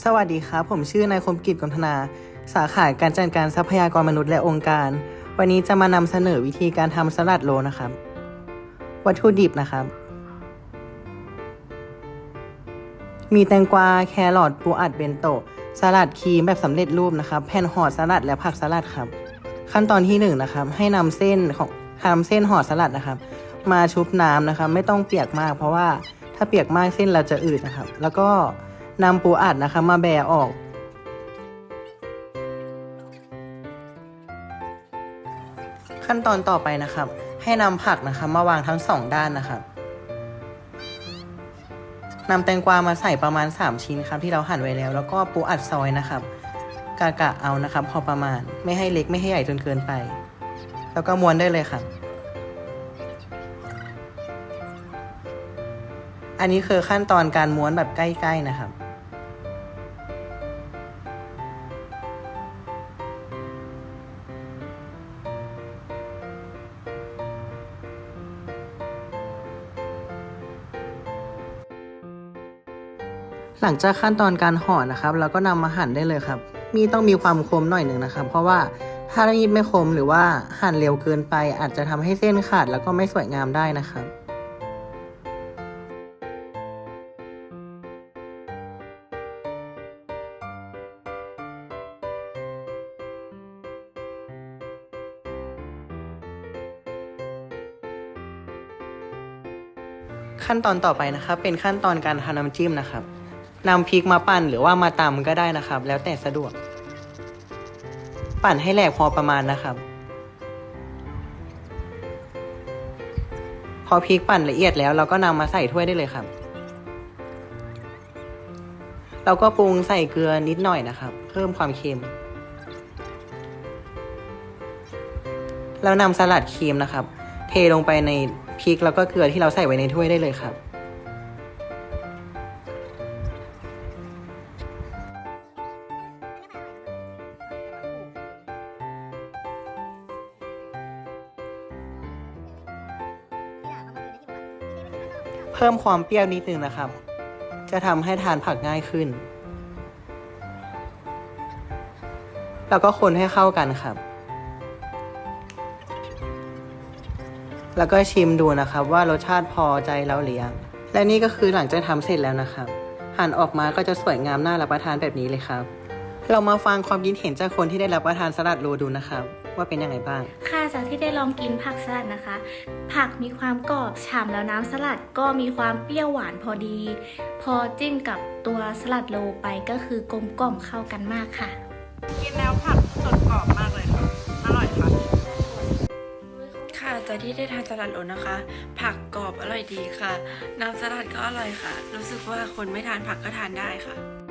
สวัสดีครับ ผมชื่อนายคมกิจกนธนา สาขาการจัดการทรัพยากรมนุษย์และองค์การ วันนี้จะมานำเสนอวิธีการทำสลัดโลนะครับ วัตถุดิบนะครับ มีแตงกวาแครอทปูอัดเบนโตะสลัดครีมแบบสำเร็จรูปนะครับ แผ่นห่อสลัดและผักสลัดครับ ขั้นตอนที่หนึ่งนะครับ ให้นำเส้นของทำเส้นห่อสลัดนะครับ มาชุบน้ำนะครับ ไม่ต้องเปียกมาก เพราะว่าถ้าเปียกมากเส้นเราจะอืดนะครับ แล้วก็ นำปูอัดนะคะมาแบะออก ขั้นตอนต่อไปนะครับ ให้นำผักนะครับมาวางทั้งสองด้านนะครับนำแตงกวามาใส่ประมาณ 3 ชิ้นครับ ที่เราหั่นไว้แล้ว แล้วก็ปูอัดซอยนะครับ กะกะเอานะครับ พอประมาณไม่ให้เล็กไม่ให้ใหญ่จนเกินไป แล้วก็ม้วนได้เลยครับ อันนี้คือขั้นตอนการม้วนแบบใกล้ ๆ นะครับหลังจากขั้นตอนการห่อนะครับเราก็นำมาหั่นได้เลยครับ มีต้องมีความคมหน่อยหนึ่งนะครับ เพราะว่าถ้ามีดไม่คมหรือว่าหั่นเร็วเกินไปอาจจะทำให้เส้นขาดแล้วก็ไม่สวยงามได้นะครับ ขั้นตอนต่อไปนะครับ เป็นขั้นตอนการทำน้ำจิ้มนะครับนำพริกมาปั่นหรือว่ามาตำก็ได้นะครับ แล้วแต่สะดวก ปั่นให้แหลกพอประมาณนะครับ พอพริกปั่นละเอียดแล้วเราก็นำมาใส่ถ้วยได้เลยครับ เราก็ปรุงใส่เกลือนิดหน่อยนะครับ เพิ่มความเค็มแล้วนำสลัดครีมนะครับ เทลงไปใน พริกแล้วก็เกลือที่เราใส่ไว้ในถ้วยได้เลยครับเพิ่มความเปรี้ยวนิดนึงนะครับ จะทำให้ทานผักง่ายขึ้น แล้วก็คนให้เข้ากันครับ แล้วก็ชิมดูนะครับว่ารสชาติพอใจแล้วหรือยัง และนี่ก็คือหลังจากทำเสร็จแล้วนะครับ หั่นออกมาก็จะสวยงามน่ารับประทานแบบนี้เลยครับ เรามาฟังความคิดเห็นจากคนที่ได้รับประทานสลัดโรดูนะครับว่าเป็นยังไงบ้าง ค่ะจากที่ได้ลองกินผักสลัดนะคะ ผักมีความกรอบฉ่ำแล้วน้ำสลัดก็มีความเปรี้ยวหวานพอดี พอจิ้มกับตัวสลัดโลไปก็คือกลมกล่อมเข้ากันมากค่ะ กินแล้วผัก จากที่ได้ทานสลัดโอนะคะ ผักกรอบอร่อยดีค่ะ น้ำสลัดก็อร่อยค่ะ รู้สึกว่าคนไม่ทานผักก็ทานได้ค่ะ